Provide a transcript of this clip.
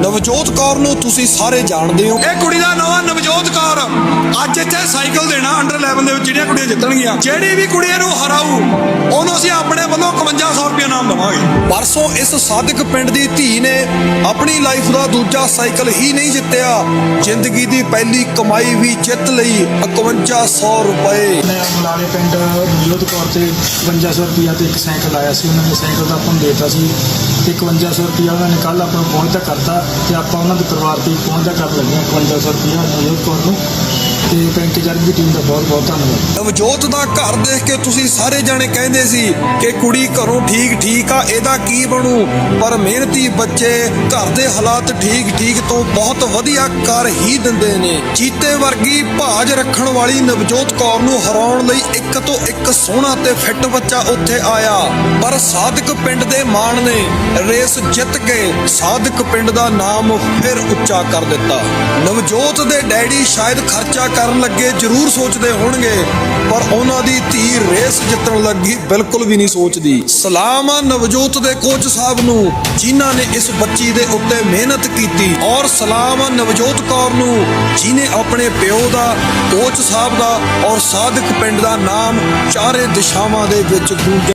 ਨਵਜੋਤ ਕੌਰ ਨੂੰ ਤੁਸੀਂ ਸਾਰੇ ਜਾਣਦੇ ਹੋ। ਇਹ ਕੁੜੀ ਦਾ ਨਾਮ ਨਵਜੋਤ ਕੌਰ। ਅੱਜ ਇੱਥੇ ਸਾਈਕਲ ਦੇਣਾ ਅੰਡਰ 11 ਦੇ ਵਿੱਚ ਜਿਹੜੀਆਂ ਕੁੜੀਆਂ ਜਿੱਤਣਗੀਆਂ। ਜਿਹੜੀ ਵੀ ਕੁੜੀ ਇਹਨੂੰ ਹਰਾਊ ਉਹਨੂੰ ਅਸੀਂ ਆਪਣੇ ਵੱਲੋਂ 5100 ਰੁਪਏ ਨਾਮ ਦੇਵਾਂਗੇ। ਪਰਸੋਂ ਇਸ ਸਾਦਿਕ ਪਿੰਡ ਦੀ ਧੀ ਨੇ ਆਪਣੀ ਲਾਈਫ ਦਾ ਦੂਜਾ ਸਾਈਕਲ ਹੀ ਨਹੀਂ ਜਿੱਤਿਆ। ਜ਼ਿੰਦਗੀ ਦੀ ਪਹਿਲੀ ਕਮਾਈ ਵੀ ਜਿੱਤ ਲਈ 5100 ਰੁਪਏ। ਮੈਂ ਮਲਾਲੇ ਪਿੰਡ ਮਨਜੋਤ ਕੌਰ ਤੇ 5200 ਰੁਪਿਆ ਤੇ ਇੱਕ ਸਾਈਕਲ ਆਇਆ ਸੀ। ਉਹਨਾਂ ਨੇ ਸਾਈਕਲ ਦਾ ਆਪਾਂ ਨੂੰ ਦੇਤਾ ਸੀ। ਤੇ 5100 ਰੁਪਿਆ ਉਹਨਾਂ ਨੇ ਕੱਲ ਆਪਾਂ ਨੂੰ ਪਹੁੰਚਦਾ ਕਰਤਾ ਤੇ ਆਪਾਂ ਉਹਨਾਂ ਦੇ ਪਰਿਵਾਰ ਤੇ ਪਹੁੰਚਦਾ ਕਰਨ ਲੱਗੇ ਹਾਂ 5100 ਰੁਪਿਆ ਮਨਜੋਤ ਕੌਰ ਨੂੰ। ਤੇ ਪਿੰਡ ਜਰਗ ਦੀ ਟੀਮ ਦਾ ਬਹੁਤ ਬਹੁਤ ਧੰਨਵਾਦ। ਨਵਜੋਤ ਦਾ ਘਰ ਦੇਖ ਕੇ ਤੁਸੀਂ ਸਾਰੇ ਜਾਣੇ ਕਹਿੰਦੇ ਸੀ ਕਿ ਕੁੜੀ ਘਰੋਂ ਠੀਕ ਠੀਕ ਆ, ਇਹਦਾ ਕੀ ਬਣੂ? ਪਰ ਮਿਹਨਤੀ ਬੱਚੇ ਘਰ ਦੇ ਹਾਲਾਤ ਠੀਕ ਠੀਕ ਤੋਂ ਬਹੁਤ ਵਧੀਆ ਕਰ ਹੀ ਦਿੰਦੇ ਨੇ। ਚੀਤੇ ਵਰਗੀ ਭਾਜ ਰੱਖਣ ਵਾਲੀ ਨਵਜੋਤ ਕੌਰ ਨੂੰ ਹਰਾਉਣ ਲਈ ਇੱਕ ਤੋਂ ਇੱਕ ਸੋਹਣਾ ਤੇ ਫਿੱਟ ਬੱਚਾ ਉੱਥੇ ਆਇਆ। ਪਰ ਸਾਦਿਕ ਪਿੰਡ ਦੇ ਮਾਣ ਨੇ ਰੇਸ ਜਿੱਤ ਕੇ ਸਾਦਿਕ ਪਿੰਡ ਦਾ ਨਾਮ ਫਿਰ ਉੱਚਾ ਕਰ ਦਿੱਤਾ। ਨਵਜੋਤ ਦੇ ਡੈਡੀ ਸ਼ਾਇਦ ਖਰਚਾ ਕਰਨ ਲੱਗੇ, ਜ਼ਰੂਰ ਸੋਚਦੇ ਹੋਣਗੇ, ਪਰ ਉਹਨਾਂ ਦੀ ਧੀ ਰੇਸ ਜਿੱਤਣ ਲੱਗੀ, ਬਿਲਕੁਲ ਵੀ ਨਹੀਂ ਸੋਚਦੀ। ਸਲਾਮ ਆ ਨਵਜੋਤ ਦੇ ਕੋਚ ਸਾਹਿਬ ਨੂੰ, ਜਿਨ੍ਹਾਂ ਨੇ ਇਸ ਬੱਚੀ ਦੇ ਉੱਤੇ ਮਿਹਨਤ ਕੀਤੀ। ਔਰ ਸਲਾਮ ਆ ਨਵਜੋਤ ਕੌਰ ਨੂੰ, ਜਿਨੇ ਆਪਣੇ ਪਿਓ ਦਾ, ਕੋਚ ਸਾਹਿਬ ਦਾ, ਔਰ ਸਾਧਕ ਪਿੰਡ ਦਾ ਨਾਮ ਚਾਰੇ ਦਿਸ਼ਾਵਾਂ ਦੇ ਵਿੱਚ ਗੂੰਜਿਆ।